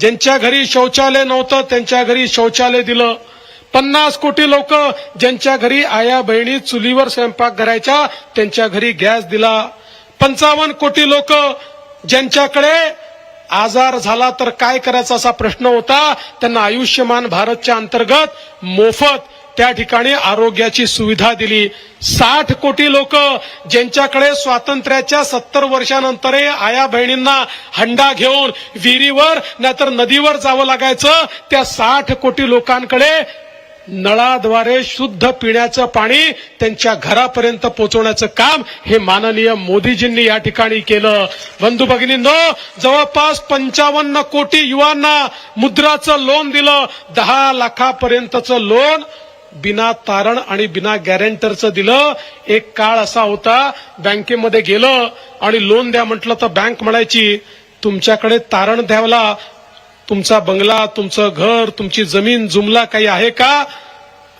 ज्यांच्या घरी शौचालय नव्हतं त्यांच्या घरी शौचालय दिलं. पन्नास कोटी लोक ज्यांच्या घरी आया बहिणी चुलीवर स्वयंपाक करायच्या त्यांच्या घरी गॅस दिला. पंचावन्न कोटी लोक ज्यांच्याकडे आजार झाला तर काय करायचा असा प्रश्न होता त्यांना आयुष्यमान भारतच्या अंतर्गत मोफत त्या ठिकाणी आरोग्याची सुविधा दिली. साठ कोटी लोक ज्यांच्याकडे स्वातंत्र्याच्या सत्तर वर्षानंतर आया बहिणींना हंडा घेऊन विहिरीवर नाहीतर नदीवर जावं लागायचं त्या साठ कोटी लोकांकडे नळाद्वारे शुद्ध पिण्याचं पाणी त्यांच्या घरापर्यंत पोहोचवण्याचं काम हे माननीय मोदीजींनी या ठिकाणी केलं. बंधू भगिनींनो जवळपास पंचावन्न कोटी युवांना मुद्राचं लोन दिलं. दहा लाखापर्यंतचं लोन बिना तारण आणि बिना गॅरेंटरचं दिलं. एक काळ असा होता बँकेमध्ये गेलं आणि लोन द्या म्हटलं तर बँक म्हणायची तुमच्याकडे तारण द्यावला. तुमचा बंगला तुमचं घर तुमची जमीन जुमला काही आहे का?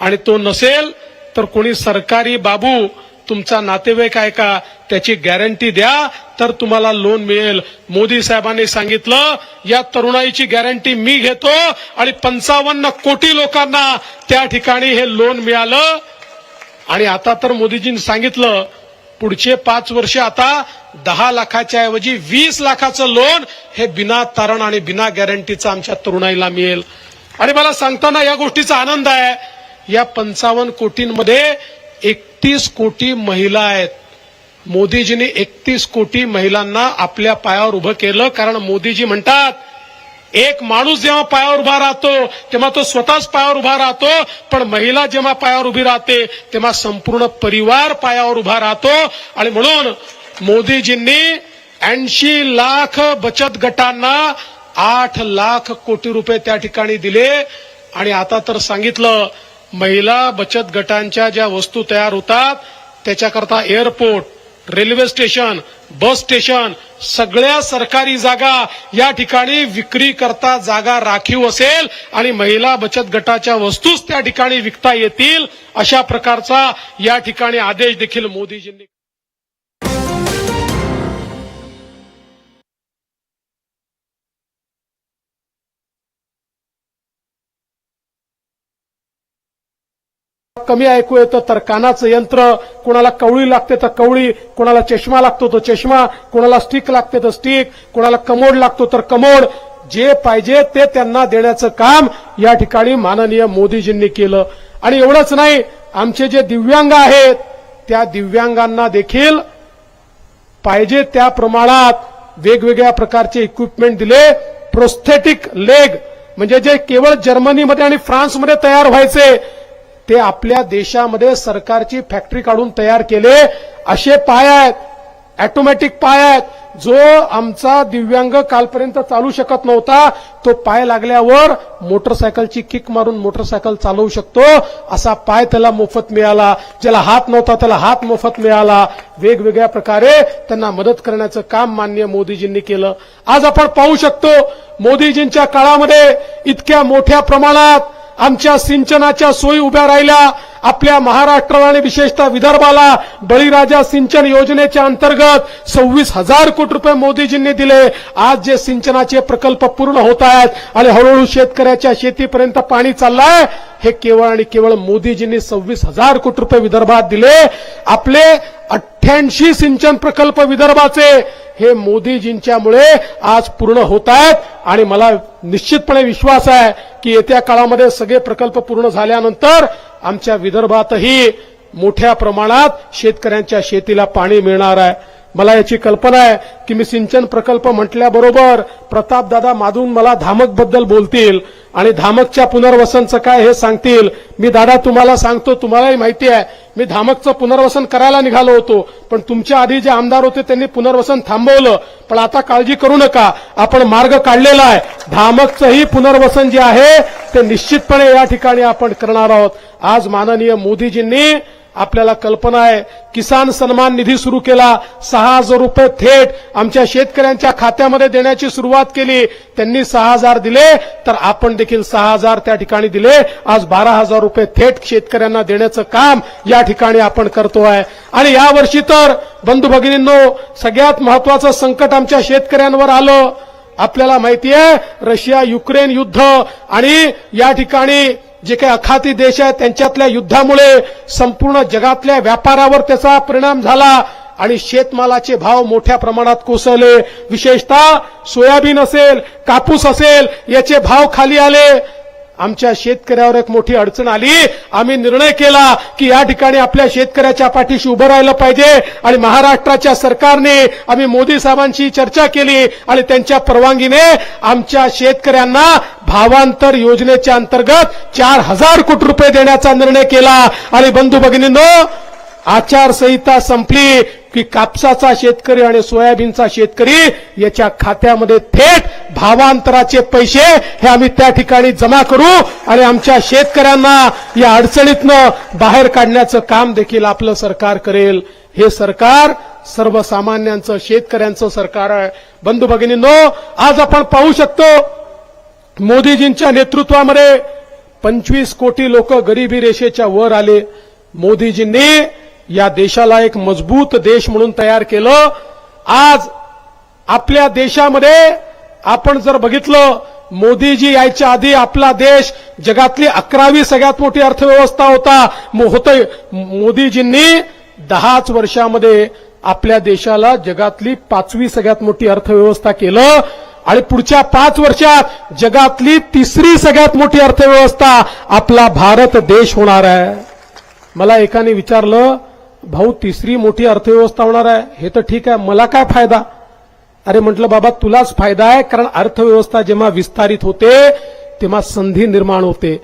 आणि तो नसेल तर कोणी सरकारी बाबू तुमचा नातेवाईक आहे का त्याची गॅरंटी द्या तर तुम्हाला लोन मिळेल. मोदी साहेबांनी सांगितलं या तरुणाईची गॅरंटी मी घेतो आणि पंचावन्न कोटी लोकांना त्या ठिकाणी हे लोन मिळालं. आणि आता तर मोदीजींनी सांगितलं पुढचे पाच वर्ष आता दहा लाखाच्या ऐवजी वीस लाखाचं लोन हे बिना तारण आणि बिना गॅरंटीचं आमच्या तरुणाईला मिळेल. आणि मला सांगताना या गोष्टीचा आनंद आहे. या पंचावन्न कोटींमध्ये एकतीस कोटी महिला आहेत. मोदीजींनी एकतीस कोटी महिलांना आपल्या पायावर उभं केलं कारण मोदीजी म्हणतात एक माणूस जेव्हा पायावर उभा राहतो तेव्हा तो स्वतःच पायावर उभा राहतो पण महिला जेव्हा पायावर उभी राहते तेव्हा संपूर्ण परिवार पायावर उभा राहतो. आणि म्हणून मोदीजींनी ऐंशी लाख बचत गटांना आठ लाख कोटी रुपये त्या ठिकाणी दिले. आणि आता तर सांगितलं महिला बचत गटांच्या ज्या वस्तू तयार होतात त्याच्याकरता airport railway station bus station सगळ्या सरकारी जागा या ठिकाणी विक्री करता जागा राखीव असेल आणि महिला बचत गटाच्या वस्तूच त्या ठिकाणी विकता येतील अशा प्रकारचा या ठिकाणी आदेश देखील मोदीजींनी कमी ऐकू येतं तर कानाचं यंत्र कोणाला कवळी लागते तर कवळी कोणाला चष्मा लागतो तर चष्मा कोणाला स्टिक लागते तर स्टिक कोणाला कमोड लागतो तर कमोड. जे पाहिजे ते त्यांना देण्याचं काम या ठिकाणी माननीय मोदीजींनी केलं. आणि एवढंच नाही आमचे जे दिव्यांग आहेत त्या दिव्यांगांना देखील पाहिजे त्या प्रमाणात वेगवेगळ्या प्रकारचे इक्विपमेंट दिले. प्रोस्थेटिक लेग म्हणजे जे केवळ जर्मनीमध्ये आणि फ्रान्समध्ये तयार व्हायचे ते आपल्या देशामध्ये सरकारची फॅक्टरी काढून तयार केले. असे पाय आहेत. ऑटोमॅटिक पाय आहेत. जो आमचा दिव्यांग कालपर्यंत चालू शकत नव्हता तो पाय लागल्यावर मोटरसायकलची किक मारून मोटरसायकल चालवू शकतो. असा पाय त्याला मोफत मिळाला. ज्याला हात नव्हता त्याला हात मोफत मिळाला. वेगवेगळ्या प्रकारे त्यांना मदत करण्याचं काम मान्य मोदीजींनी केलं. आज आपण पाहू शकतो मोदीजींच्या काळामध्ये इतक्या मोठ्या प्रमाणात आमच्या सिंचनाच्या सोयी उभ्या राहिल्या. आपल्या महाराष्ट्राला आणि विशेषतः विदर्भाला बळीराजा सिंचन योजनेच्या अंतर्गत सव्वीस हजार कोटी रुपये मोदीजींनी दिले. आज जे सिंचनाचे प्रकल्प पूर्ण होत आहेत आणि हळूहळू शेतकऱ्याच्या शेतीपर्यंत पाणी चाललंय हे केवळ आणि केवळ मोदीजींनी सव्वीस हजार कोटी रुपये विदर्भात दिले. आपले अठ्ठ्याऐंशी सिंचन प्रकल्प विदर्भाचे हे मोदीजींच्यामुळे आज पूर्ण होत आहेत. आणि मला निश्चितपणे विश्वास आहे की येत्या काळामध्ये सगळे प्रकल्प पूर्ण झाल्यानंतर आमच्या विदर्भातही मोठ्या प्रमाणात शेतकऱ्यांच्या शेतीला पाणी मिळणार आहे. मला याची कल्पना आहे की मी सिंचन प्रकल्प म्हटल्याबरोबर प्रतापदादा माधून मला धामकबद्दल बोलतील आणि धामकच्या पुनर्वसनचं काय हे सांगतील. मी दादा तुम्हाला सांगतो तुम्हालाही माहिती आहे मी धामकचं पुनर्वसन करायला निघालो होतो पण तुमच्या आधी जे आमदार होते त्यांनी पुनर्वसन थांबवलं. पण आता काळजी करू नका आपण मार्ग काढलेला आहे. धामकचंही पुनर्वसन जे आहे ते निश्चितपणे या ठिकाणी आपण करणार आहोत. आज माननीय मोदीजींनी आपल्याला कल्पना आहे किसान सन्मान निधी सुरू केला सहा हजार रुपये थेट आमच्या शेतकऱ्यांच्या खात्यामध्ये देण्याची सुरुवात केली. त्यांनी सहा हजार दिले तर आपण देखील सहा हजार त्या ठिकाणी दिले. आज बारा हजार रुपये थेट शेतकऱ्यांना देण्याचं काम या ठिकाणी आपण करतो आहे. आणि यावर्षी तर बंधू भगिनींनो सगळ्यात महत्वाचं संकट आमच्या शेतकऱ्यांवर आलं. आपल्याला माहिती आहे रशिया युक्रेन युद्ध आणि या ठिकाणी जे काही अखाती देश आहेत त्यांच्यातल्या युद्धामुळे संपूर्ण जगातल्या व्यापारावर त्याचा परिणाम झाला आणि शेतमालाचे भाव मोठ्या प्रमाणात कोसळले. विशेषतः सोयाबीन असेल कापूस असेल याचे भाव खाली आले. आमच्या शेतकऱ्यावर एक मोठी अडचण आली. आम्ही निर्णय केला की या ठिकाणी आपल्या शेतकऱ्याच्या पाठीशी उभं राहिलं पाहिजे आणि महाराष्ट्राच्या सरकारने आम्ही मोदी साहेबांशी चर्चा केली आणि त्यांच्या परवानगीने आमच्या शेतकऱ्यांना भावांतर योजनेच्या अंतर्गत चार हजार कोटी रुपये देण्याचा निर्णय केला. आणि बंधू भगिनींनो आचारसंहिता संपली की कापसाचा शेतकरी आणि सोयाबीनचा शेतकरी याच्या खात्यामध्ये थेट भावांतराचे पैसे हे आम्ही त्या ठिकाणी जमा करू आणि आमच्या शेतकऱ्यांना या अडचणीतनं बाहेर काढण्याचं काम देखील आपलं सरकार करेल. हे सरकार सर्वसामान्यांचं शेतकऱ्यांचं सरकार आहे. बंधू भगिनींनो आज आपण पाहू शकतो मोदीजींच्या नेतृत्वामध्ये पंचवीस कोटी लोक गरिबी रेषेच्या वर आले. मोदीजींनी या देशाला एक मजबूत देश म्हणून तयार केलं. आज आपल्या देशामध्ये आपण जर बघितलं मोदीजी यायच्या आधी आपला देश जगातली अकरावी सगळ्यात मोठी अर्थव्यवस्था होता. मो- मोदीजींनी दहाच वर्षामध्ये आपल्या देशाला जगातली पाचवी सगळ्यात मोठी अर्थव्यवस्था केलं. आणि पुढच्या पाच वर्षात जगातली तिसरी सगळ्यात मोठी अर्थव्यवस्था आपला भारत देश होणार आहे. मला एकाने विचारलं भाऊ तिसरी मोठी अर्थव्यवस्था होणार आहे. हे तर ठीक आहे. मला काय फायदा? अरे म्हटलं बाबा तुलाच फायदा आहे कारण अर्थव्यवस्था जेव्हा विस्तारित होते तेव्हा संधी निर्माण होते.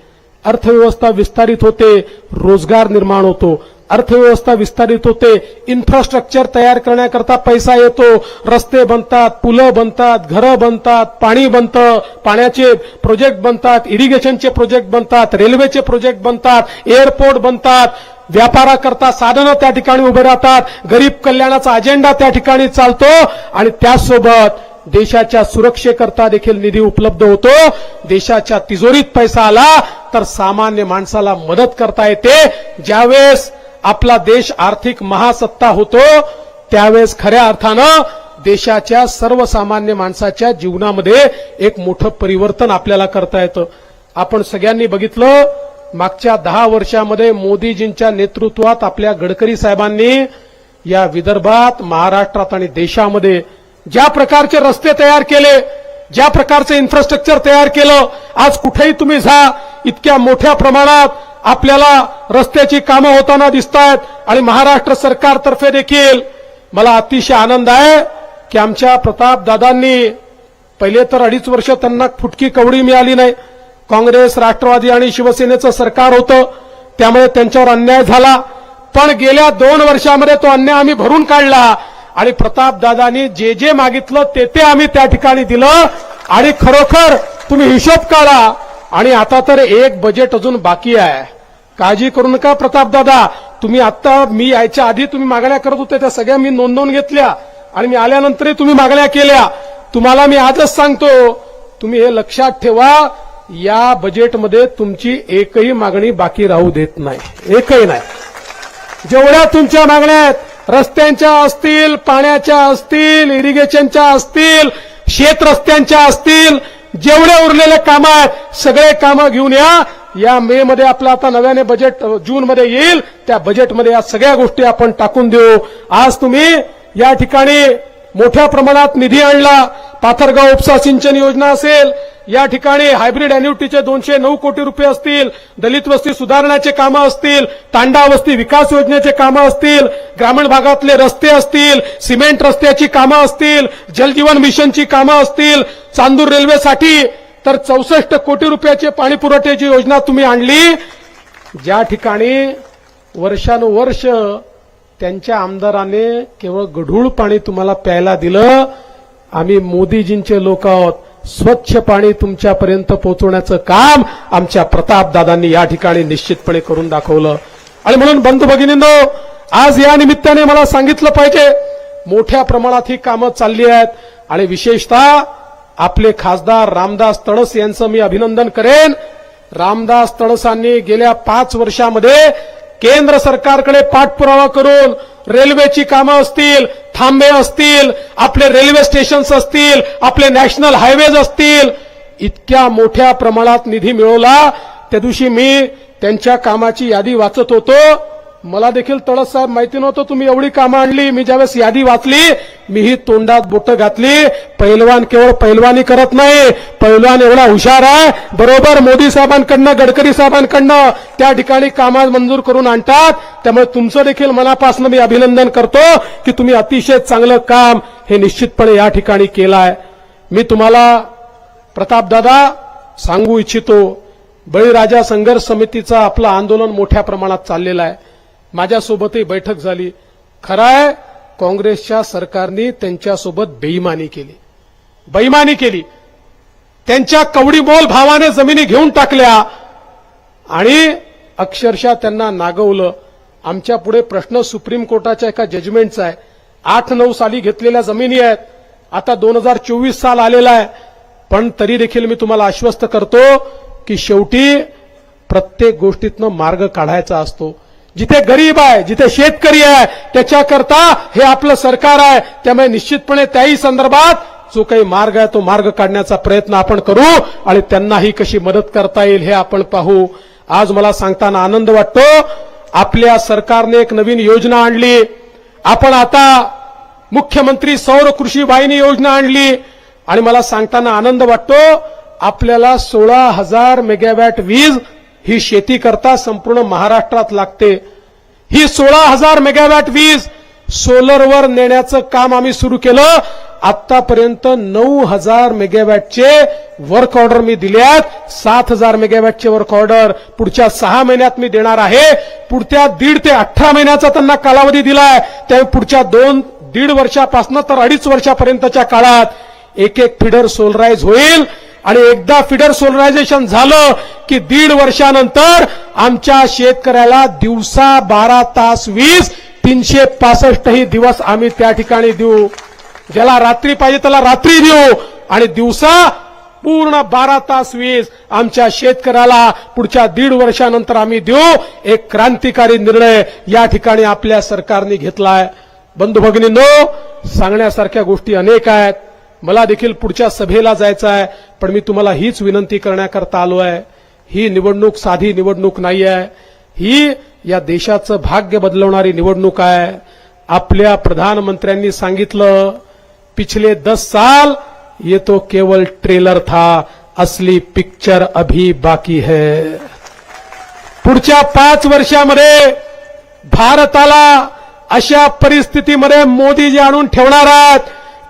अर्थव्यवस्था विस्तारित होते रोजगार निर्माण होतो. अर्थव्यवस्था विस्तारित होते इन्फ्रास्ट्रक्चर तयार करण्याकरता पैसा येतो. रस्ते बनतात पुलं बनतात घरं बनतात पाणी बनतं पाण्याचे प्रोजेक्ट बनतात इरिगेशनचे प्रोजेक्ट बनतात रेल्वेचे प्रोजेक्ट बनतात एअरपोर्ट बनतात. व्यापाराकरता साधनं त्या ठिकाणी उभे राहतात गरीब कल्याणाचा अजेंडा त्या ठिकाणी चालतो आणि त्यासोबत देशाच्या सुरक्षेकरता देखील निधी उपलब्ध होतो. देशाच्या तिजोरीत पैसा आला तर सामान्य माणसाला मदत करता येते. ज्यावेळेस आपला देश आर्थिक महासत्ता होतो त्यावेळेस खऱ्या अर्थानं देशाच्या सर्वसामान्य माणसाच्या जीवनामध्ये एक मोठं परिवर्तन आपल्याला करता येतं. आपण सगळ्यांनी बघितलं मागच्या दहा वर्षामध्ये मोदीजींच्या नेतृत्वात आपल्या गडकरी साहेबांनी या विदर्भात महाराष्ट्रात आणि देशामध्ये ज्या प्रकारचे रस्ते तयार केले ज्या प्रकारचं इन्फ्रास्ट्रक्चर तयार केलं आज कुठेही तुम्ही जा इतक्या मोठ्या प्रमाणात आपल्याला रस्त्याची कामं होताना दिसत आहेत आणि महाराष्ट्र सरकारतर्फे देखील मला अतिशय आनंद आहे की आमच्या प्रताप दादांनी पहिले तर अडीच वर्ष त्यांना फुटकी कवडी मिळाली नाही काँग्रेस राष्ट्रवादी आणि शिवसेनेचं सरकार होतं. त्यामुळे त्यांच्यावर अन्याय झाला. पण गेल्या दोन वर्षामध्ये तो अन्याय आम्ही भरून काढला. आणि प्रतापदादांनी जे जे मागितलं ते ते आम्ही त्या ठिकाणी दिलं. आणि खरोखर तुम्ही हिशोब काढा. आणि आता तर एक बजेट अजून बाकी आहे. काळजी करू नका प्रतापदादा तुम्ही आता मी यायच्या आधी तुम्ही मागण्या करत होते त्या सगळ्या मी नोंदवून घेतल्या. आणि मी आल्यानंतरही तुम्ही मागण्या केल्या. तुम्हाला मी आजच सांगतो तुम्ही हे लक्षात ठेवा. या बजेटमध्ये तुमची एकही मागणी बाकी राहू देत नाही. एकही नाही. जेवढ्या तुमच्या मागण्या आहेत रस्त्यांच्या असतील पाण्याच्या असतील इरिगेशनच्या असतील शेत रस्त्यांच्या असतील जेवढे उरलेले कामं आहेत सगळे कामं घेऊन या. या मे मध्ये आपलं आता नव्याने बजेट जून मध्ये येईल. त्या बजेटमध्ये या सगळ्या गोष्टी आपण टाकून देऊ. आज तुम्ही या ठिकाणी मोठ्या प्रमाणात निधी आणला. पाथरगाव उपसा सिंचन योजना असेल या ठिकाणी हायब्रिड अॅन्युटीचे दोनशे नऊ कोटी रुपये असतील दलित वस्ती सुधारण्याचे कामं असतील तांडा वस्ती विकास योजनेचे कामं असतील ग्रामीण भागातले रस्ते असतील सिमेंट रस्त्याची कामं असतील जलजीवन मिशनची कामं असतील चांदूर रेल्वेसाठी तर चौसष्ट कोटी रुपयाचे पाणी पुरवठ्याची योजना तुम्ही आणली. ज्या ठिकाणी वर्षानुवर्ष त्यांच्या आमदाराने केवळ गढूळ पाणी तुम्हाला प्यायला दिलं आम्ही मोदीजींचे लोक आहोत. स्वच्छ पाणी तुमच्यापर्यंत पोहोचवण्याचं काम आमच्या प्रतापदादांनी या ठिकाणी निश्चितपणे करून दाखवलं. आणि म्हणून बंधू भगिनींनो आज या निमित्ताने मला सांगितलं पाहिजे मोठ्या प्रमाणात ही कामं चालली आहेत आणि विशेषतः आपले खासदार रामदास तडस यांचं मी अभिनंदन करेन. रामदास तडसांनी गेल्या पाच वर्षामध्ये केंद्र सरकारकडे पाठपुरावा करून रेल्वेची कामं असतील थांबे असतील आपले रेल्वे स्टेशन्स असतील आपले नॅशनल हायवेज असतील इतक्या मोठ्या प्रमाणात निधी मिळवला. त्या दिवशी मी त्यांच्या कामाची यादी वाचत होतो. मला देखील तळस साहेब माहिती नव्हतं तुम्ही एवढी कामं आणली मी ज्यावेळेस यादी वाचली मी ही तोंडात बोटं घातली. पैलवान केवळ पैलवानी करत नाही पैलवान एवढा हुशार आहे. बरोबर मोदी साहेबांकडनं गडकरी साहेबांकडनं त्या ठिकाणी कामा मंजूर करून आणतात. त्यामुळे तुमचं देखील मनापासून मी अभिनंदन करतो की तुम्ही अतिशय चांगलं काम हे निश्चितपणे या ठिकाणी केलं आहे मी तुम्हाला प्रतापदादा सांगू इच्छितो बळीराजा संघर्ष समितीचं आपलं आंदोलन मोठ्या प्रमाणात चाललेलं आहे. माझ्यासोबतही बैठक झाली. खरं आहे काँग्रेसच्या सरकारने त्यांच्यासोबत बेईमानी केली. बेईमानी केली. त्यांच्या कवडीमोल भावाने जमिनी घेऊन टाकल्या आणि अक्षरशः त्यांना नागवलं. आमच्या पुढे प्रश्न सुप्रीम कोर्टाच्या एका जजमेंटचा आहे. आठ नऊ साली घेतलेल्या जमिनी आहेत. आता दोन हजार चोवीस साल आलेला आहे. पण तरी देखील मी तुम्हाला आश्वस्त करतो की शेवटी प्रत्येक गोष्टीतनं मार्ग काढायचा असतो. जिथे गरीब आहे जिथे शेतकरी आहे त्याच्याकरता हे आपलं सरकार आहे. त्यामुळे निश्चितपणे त्याही संदर्भात जो काही मार्ग आहे तो मार्ग काढण्याचा प्रयत्न आपण करू आणि त्यांनाही कशी मदत करता येईल हे आपण पाहू. आज मला सांगताना आनंद वाटतो. आपल्या सरकारने एक नवीन योजना आणली. आपण आता मुख्यमंत्री सौर कृषी वाहिनी योजना आणली. आणि मला सांगताना आनंद वाटतो आपल्याला सोळा हजार मेगावॅट वीज ही शेती करता संपूर्ण महाराष्ट्रात लागते. ही सोळा हजार मेगावॅट वीज सोलरवर नेण्याचं काम आम्ही सुरू केलं. आतापर्यंत नऊ हजार मेगावॅटचे वर्क ऑर्डर मी दिल्यात सात हजार मेगावॅटचे वर्क ऑर्डर पुढच्या सहा महिन्यात मी देणार आहे. पुढच्या दीड ते अठरा महिन्याचा त्यांना कालावधी दिलाय. त्या पुढच्या दोन दीड वर्षापासून तर अडीच वर्षापर्यंतच्या काळात एक एक फिडर सोलराईज होईल. आणि एकदा फिडर सोलरायझेशन झालं की दीड वर्षानंतर आमच्या शेतकऱ्याला दिवसा बारा तास वीज तीनशे पासष्टही दिवस आम्ही त्या ठिकाणी देऊ. ज्याला रात्री पाहिजे त्याला रात्री देऊ. आणि दिवसा पूर्ण बारा तास वीज आमच्या शेतकऱ्याला पुढच्या दीड वर्षानंतर आम्ही देऊ. एक क्रांतिकारी निर्णय या ठिकाणी आपल्या सरकारने घेतलाय. बंधू भगिनींनो सांगण्यासारख्या गोष्टी अनेक आहेत. मला देखील पुढच्या सभेला जायचं आहे पण मी तुम्हाला हीच विनंती करण्याकरता आलो आहे. ही निवडणूक साधी निवडणूक नाही आहे. ही या देशाचं भाग्य बदलवणारी निवडणूक आहे. आपल्या प्रधानमंत्र्यांनी सांगितलं पिछले दस साल ये तो केवळ ट्रेलर था असली पिक्चर अभी बाकी है. पुढच्या पाच वर्षामध्ये भारताला अशा परिस्थितीमध्ये मोदीजी आणून ठेवणार आहात.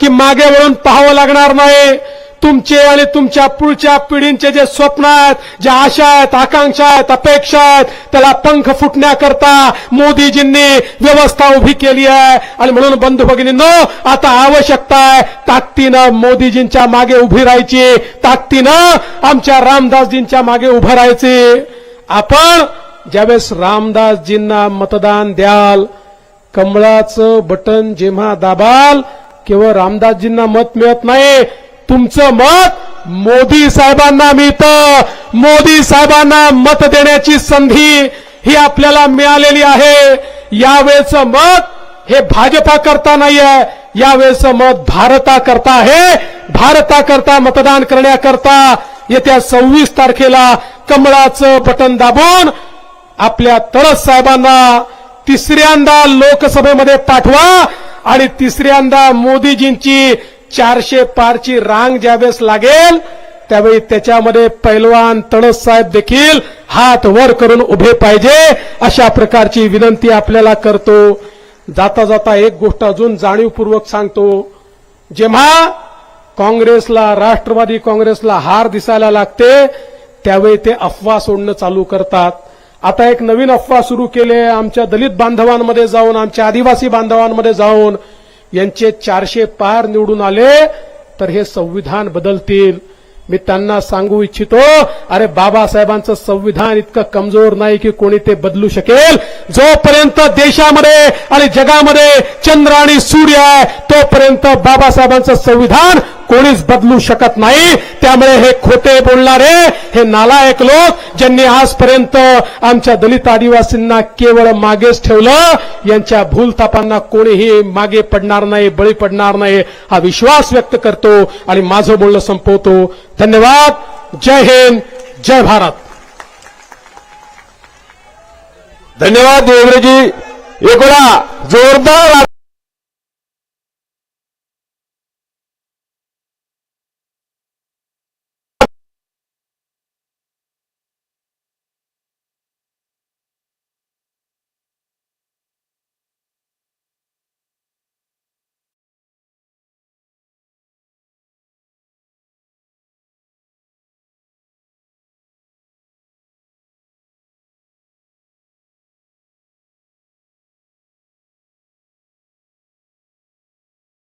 की मागे वळून पाहावं लागणार नाही. तुमचे आणि तुमच्या पुढच्या पिढींचे जे स्वप्न आहेत ज्या आशा आहेत आकांक्षा आहेत अपेक्षा आहेत त्याला पंख फुटण्याकरता मोदीजींनी व्यवस्था उभी केली आहे. आणि म्हणून बंधू भगिनींनो आता आवश्यकता आहे ताकदीनं मोदीजींच्या मागे उभी राहायची. ताकदीनं आमच्या रामदासजींच्या मागे उभं राहायचे. आपण ज्यावेळेस रामदासजींना मतदान द्याल कमळाचं बटन जेव्हा दाबाल केवळ रामदासजींना मत मिळत नाही तुमचं मत मोदी साहेबांना मिळतं. मोदी साहेबांना मत देण्याची संधी ही आपल्याला मिळालेली आहे. यावेळचं मत हे भाजपा करता नाहीये. आहे यावेळेचं मत भारताकरता आहे. भारताकरता मतदान करण्याकरता येत्या सव्वीस तारखेला कमळाचं बटन दाबून आपल्या तळस साहेबांना तिसऱ्यांदा लोकसभेमध्ये पाठवा. आणि तिसऱ्यांदा मोदीजींची चारशे पारची रांग ज्यावेळेस लागेल त्यावेळी त्याच्यामध्ये पैलवान तणस साहेब देखील हात वर करून उभे पाहिजे अशा प्रकारची विनंती आपल्याला करतो. जाता जाता एक गोष्ट अजून जाणीवपूर्वक सांगतो. जेव्हा काँग्रेसला राष्ट्रवादी काँग्रेसला हार दिसायला लागते त्यावेळी ते अफवा सोडणं चालू करतात. आता एक नवीन अफवा सुरू केले आमच्या दलित बांधवांमध्ये जाऊन आमच्या आदिवासी बांधवांमध्ये जाऊन यांचे चारशे पार निवडून आले तर हे संविधान बदलतील. मी त्यांना सांगू इच्छितो अरे बाबासाहेबांचं संविधान इतकं कमजोर नाही की कोणी ते बदलू शकेल. जोपर्यंत देशामध्ये आणि जगामध्ये चंद्र आणि सूर्य आहे तोपर्यंत बाबासाहेबांचं संविधान कोणीच बदलू शकत नाही. त्यामुळे हे खोटे बोलणारे हे नालायक लोक ज्यांनी आजपर्यंत आमच्या दलित आदिवासींना केवळ मागेच ठेवलं यांच्या भूलतापांना कोणीही मागे पडणार नाही बळी पडणार नाही. हा विश्वास व्यक्त करतो आणि माझं बोलणं संपवतो. धन्यवाद. जय हिंद. जय भारत. धन्यवाद देवरेजी एकूणा जोरदार